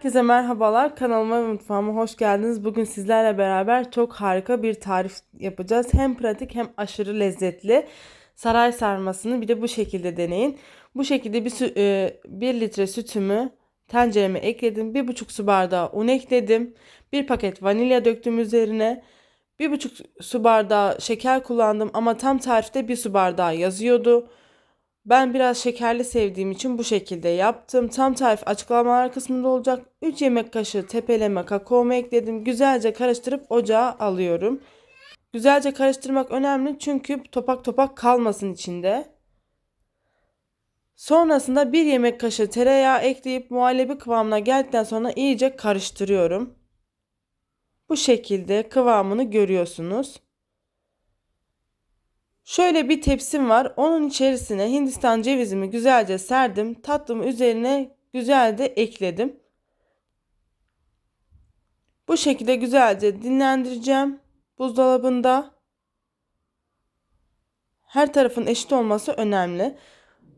Herkese merhabalar. Kanalıma ve mutfağıma hoş geldiniz. Bugün sizlerle beraber çok harika bir tarif yapacağız. Hem pratik hem aşırı lezzetli. Saray sarmasını bir de bu şekilde deneyin. Bu şekilde bir, e, 1 litre sütümü tencereme ekledim. 1,5 su bardağı un ekledim. 1 paket vanilya döktüm üzerine. 1,5 su bardağı şeker kullandım ama tam tarifte 1 su bardağı yazıyordu. Ben biraz şekerli sevdiğim için bu şekilde yaptım. Tam tarif açıklamalar kısmında olacak. 3 yemek kaşığı tepeleme kakaomu ekledim. Güzelce karıştırıp ocağa alıyorum. Güzelce karıştırmak önemli çünkü topak topak kalmasın içinde. Sonrasında 1 yemek kaşığı tereyağı ekleyip muhallebi kıvamına geldikten sonra iyice karıştırıyorum. Bu şekilde kıvamını görüyorsunuz. Şöyle bir tepsim var. Onun içerisine Hindistan cevizimi güzelce serdim. Tatlımı üzerine güzelce ekledim. Bu şekilde güzelce dinlendireceğim buzdolabında. Her tarafın eşit olması önemli.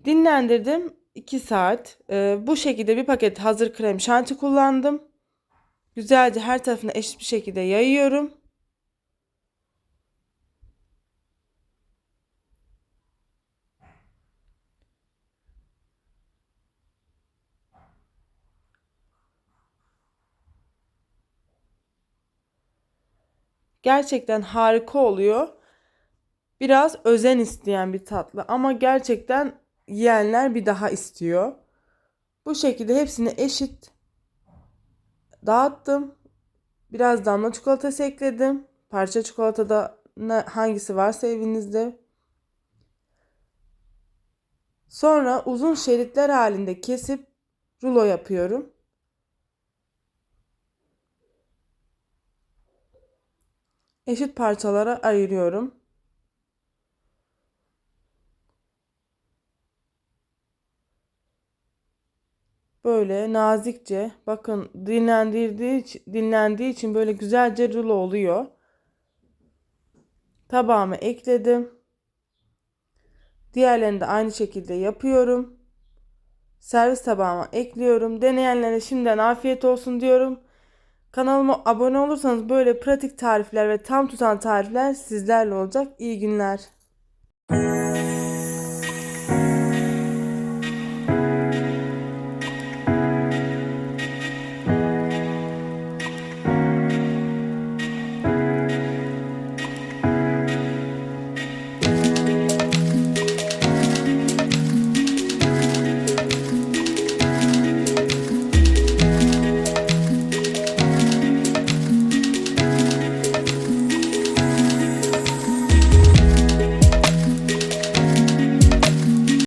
Dinlendirdim 2 saat. Ee, bu şekilde bir paket hazır krem şanti kullandım. Güzelce her tarafına eşit bir şekilde yayıyorum. Gerçekten harika oluyor. Biraz özen isteyen bir tatlı ama gerçekten yiyenler bir daha istiyor. Bu şekilde hepsini eşit dağıttım. Biraz damla çikolatası ekledim. Parça çikolatada hangisi varsa evinizde. Sonra uzun şeritler halinde kesip rulo yapıyorum. Eşit parçalara ayırıyorum. Böyle nazikçe bakın dinlendirdiği dinlendiği için böyle güzelce rulo oluyor. Tabağıma ekledim. Diğerlerini de aynı şekilde yapıyorum. Servis tabağıma ekliyorum. Deneyenlere şimdiden afiyet olsun diyorum. Kanalıma abone olursanız böyle pratik tarifler ve tam tutan tarifler sizlerle olacak. İyi günler.